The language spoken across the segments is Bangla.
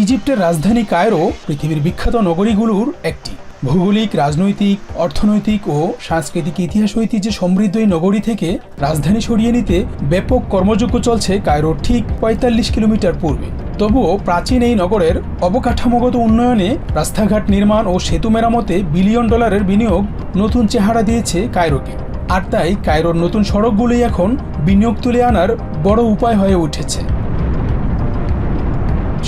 ইজিপ্টের রাজধানী কায়রো পৃথিবীর বিখ্যাত নগরীগুলোর একটি। ভৌগোলিক, রাজনৈতিক, অর্থনৈতিক ও সাংস্কৃতিক ইতিহাস ঐতিহ্যে সমৃদ্ধ এই নগরী থেকে রাজধানী সরিয়ে নিতে ব্যাপক কর্মযজ্ঞ চলছে কায়রোর ঠিক পঁয়তাল্লিশ কিলোমিটার পূর্বে। তবুও প্রাচীন এই নগরের অবকাঠামোগত উন্নয়নে রাস্তাঘাট নির্মাণ ও সেতু মেরামতে বিলিয়ন ডলারের বিনিয়োগ নতুন চেহারা দিয়েছে কায়রোকে। আর তাই কায়রোর নতুন সড়কগুলোই এখন বিনিয়োগ তুলে আনার বড় উপায় হয়ে উঠেছে।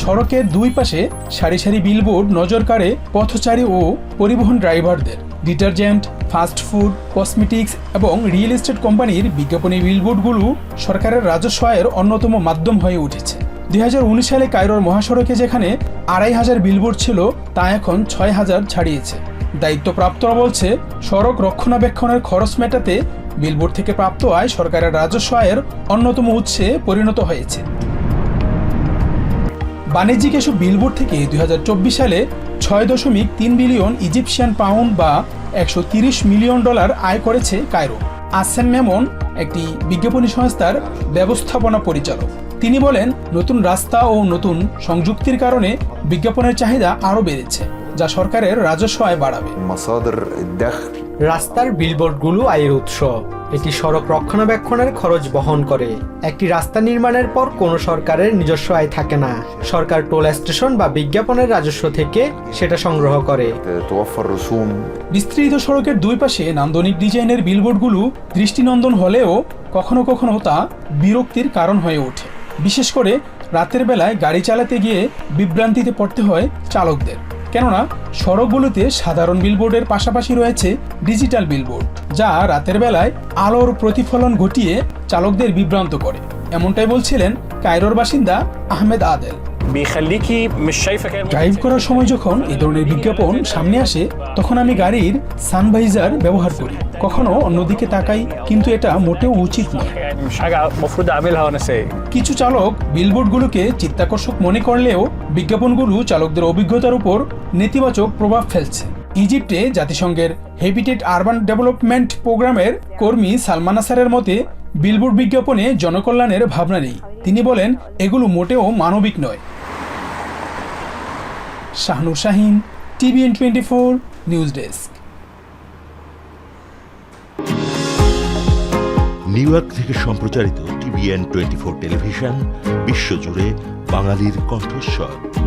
সড়কের দুই পাশে সারি সারি বিলবোর্ড নজর কাড়ে পথচারী ও পরিবহন ড্রাইভারদের। ডিটারজেন্ট, ফাস্ট ফুড, কসমেটিক্স এবং রিয়েল এস্টেট কোম্পানির বিজ্ঞাপনী বিলবোর্ডগুলো সরকারের রাজস্ব আয়ের অন্যতম মাধ্যম হয়ে উঠেছে। দু হাজার উনিশ সালে কায়রোর মহাসড়কে যেখানে আড়াই হাজার বিলবোর্ড ছিল, তা এখন ছয় হাজার ছাড়িয়েছে। দায়িত্বপ্রাপ্তরা বলছে, সড়ক রক্ষণাবেক্ষণের খরচ মেটাতে বিলবোর্ড থেকে প্রাপ্ত আয় সরকারের রাজস্ব আয়ের অন্যতম উৎসে পরিণত হয়েছে। বাণিজ্যিক এসব বিলবোর্ড থেকে দুই সালে ছয় দশমিক তিন বিলিয়ন ইজিপশিয়ান পাউন্ড বা একশো মিলিয়ন ডলার আয় করেছে কায়রো। আসেন মেমন একটি বিজ্ঞাপনী সংস্থার ব্যবস্থাপনা পরিচালক। তিনি বলেন নতুন রাস্তা ও নতুন সংযুক্তির কারণে বিজ্ঞাপনের চাহিদা আরও বেড়েছে যা সরকারের রাজস্ব আয় বাড়াবে। রাস্তার বিলবোর্ডগুলো আয়ের উৎস। এটি সড়ক রক্ষণাবেক্ষণের খরচ বহন করে। একটি রাস্তা নির্মাণের পর কোনো সরকারের নিজস্ব আয় থাকে না। সরকার টোল স্টেশন বা বিজ্ঞাপনের রাজস্ব থেকে সেটা সংগ্রহ করে। বিস্তৃত সড়কের দুই পাশে নান্দনিক ডিজাইনের বিলবোর্ডগুলো দৃষ্টিনন্দন হলেও কখনো কখনো তা বিরক্তির কারণ হয়ে ওঠে। বিশেষ করে রাতের বেলায় গাড়ি চালাতে গিয়ে বিভ্রান্তিতে পড়তে হয় চালকদের। কেননা, সড়কগুলোতে সাধারণ বিলবোর্ডের পাশাপাশি রয়েছে ডিজিটাল বিলবোর্ড যা রাতের বেলায় আলোর প্রতিফলন ঘটিয়ে চালকদের বিভ্রান্ত করে। এমনটাই বলছিলেন কায়রোর বাসিন্দা আহমেদ আদেল। ড্রাইভ করার সময় যখন এই ধরনের বিজ্ঞাপন সামনে আসে তখন আমি গাড়ির সানভাইজার ব্যবহার করি। কখনো অন্যদিকে তাকাই কিন্তু এটা মোটেও উচিত নয়। কিছু চালক বিলবোর্ডগুলোকে চিত্তাকর্ষক মনে করলেও বিজ্ঞাপনগুলো চালকদের অভিজ্ঞতার উপর নেতিবাচক প্রভাব ফেলছে। ইজিপ্টে জাতিসংঘের হেবিটেট আরবান ডেভেলপমেন্ট প্রোগ্রামের কর্মী সালমান আসারের মতে বিলবোর্ড বিজ্ঞাপনে জনকল্যাণের ভাবনা নেই। তিনি বলেন এগুলো মোটেও মানবিক নয়। Shahnur Shahin TVN twenty four news desk New York থেকে সম্প্রচারিত টিভিএন টোয়েন্টি ফোর টেলিভিশন, বিশ্বজুড়ে বাঙালির কণ্ঠস্বর।